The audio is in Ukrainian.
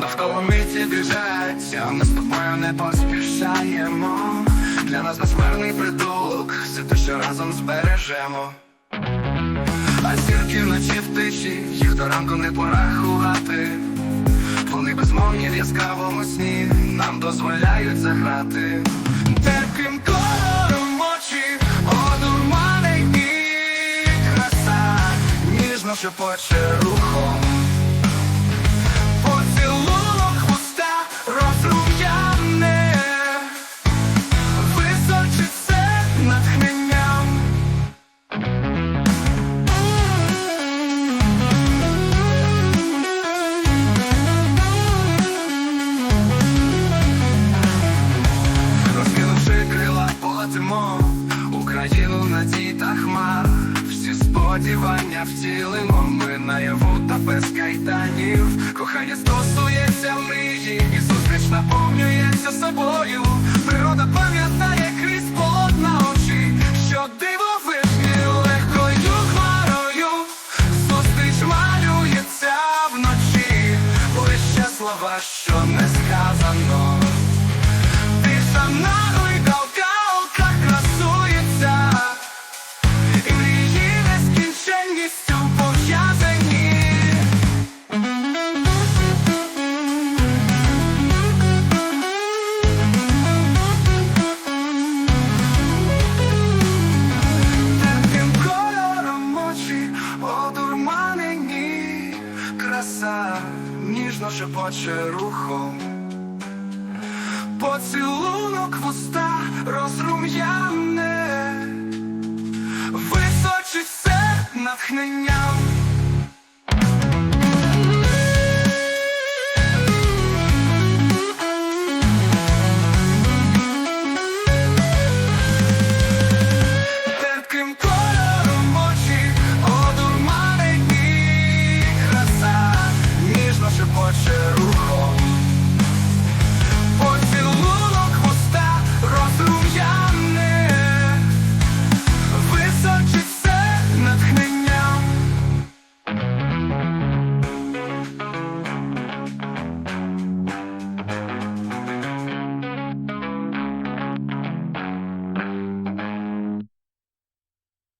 Навколо миті біжать, а ми з тобою не поспішаємо. Для нас безмерний притулок, все те, що разом збережемо. А зірки вночі в тиші, їх до ранку не порахувати. Вони безмовні в яскравому сні нам дозволяють заграти. Терпким кольором очі, одурманить і краса, ніжно шепоче рухом. Україну надій та хмар Всі сподівання втілимо Ми наяву та без кайданів. Кохання стосується мрії І зустріч наповнюється собою краса ніжно шепоче рухом. Поцілунок вуста розрум'яне, височить все натхненням.